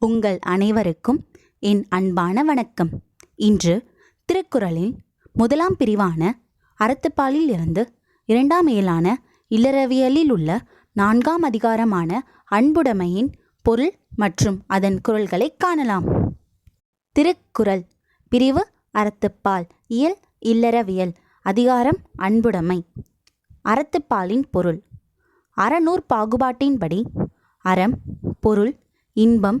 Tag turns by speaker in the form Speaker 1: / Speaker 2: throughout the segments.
Speaker 1: உங்கள் அனைவருக்கும் என் அன்பான வணக்கம். இன்று திருக்குறளின் முதலாம் பிரிவான அறத்துப்பாலில் இருந்து இரண்டாம் இயலான இல்லறவியலில் உள்ள நான்காம் அதிகாரமான அன்புடைமையின் பொருள் மற்றும் அதன் குரல்களை காணலாம். திருக்குறள் பிரிவு அறத்துப்பால் இயல் இல்லறவியல் அதிகாரம் அன்புடைமை. அறத்துப்பாலின் பொருள் அறநூற் பாகுபாட்டின்படி அறம் பொருள் இன்பம்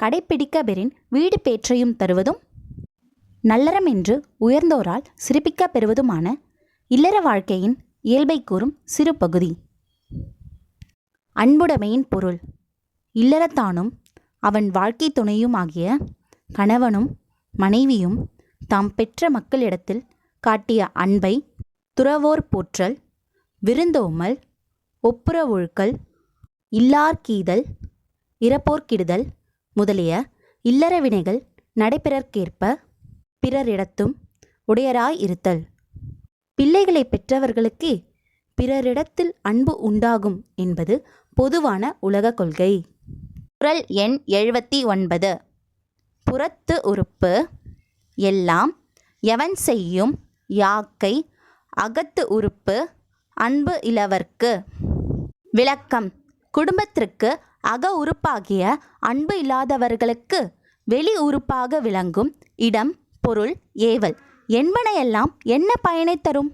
Speaker 1: கடைப்பிடிக்க பெறின் வீடு பேற்றையும் தருவதும்? நல்லறம் என்று உயர்ந்தோரால் சிறப்பிக்க பெறுவதுமான இல்லற வாழ்க்கையின் இயல்பை கூறும் சிறு பகுதி. அன்புடைமையின் பொருள். இல்லறத்தானும் அவன் வாழ்க்கை துணையுமாகிய கணவனும் மனைவியும் தாம் பெற்ற மக்களிடத்தில் காட்டிய அன்பை துறவோர் போற்றல் விருந்தோமல் ஒப்புரவொழுக்கல் இல்லார்க்கீதல் இறப்போர்க்கிடுதல் முதலிய இல்லற வினைகள் நடைபெறற்கேற்ப பிறரிடத்தும் உடையராய் இருத்தல். பிள்ளைகளை பெற்றவர்களுக்கு பிறரிடத்தில் அன்பு உண்டாகும் என்பது பொதுவான உலக கொள்கை. குரல் எண் எழுபத்தி ஒன்பது புறத்து உறுப்பு. எல்லாம் எவன் செய்யும் யாக்கை அகத்து உறுப்பு அன்பு இலவர்க்கு விளக்கம். குடும்பத்திற்கு அக உறுப்பாகிய அன்பு இல்லாதவர்களுக்கு வெளி உறுப்பாக விளங்கும் இடம் பொருள் ஏவல். என்பனையெல்லாம் என்ன பயனை தரும்?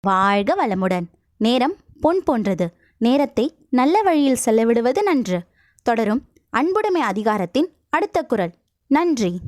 Speaker 1: வாழ்க வளமுடன். நேரம் பொன் போன்றது. நேரத்தை நல்ல வழியில் செலவிடுவது நன்று. தொடரும் அன்புடைமை அதிகாரத்தின் அடுத்த குரல். நன்றி.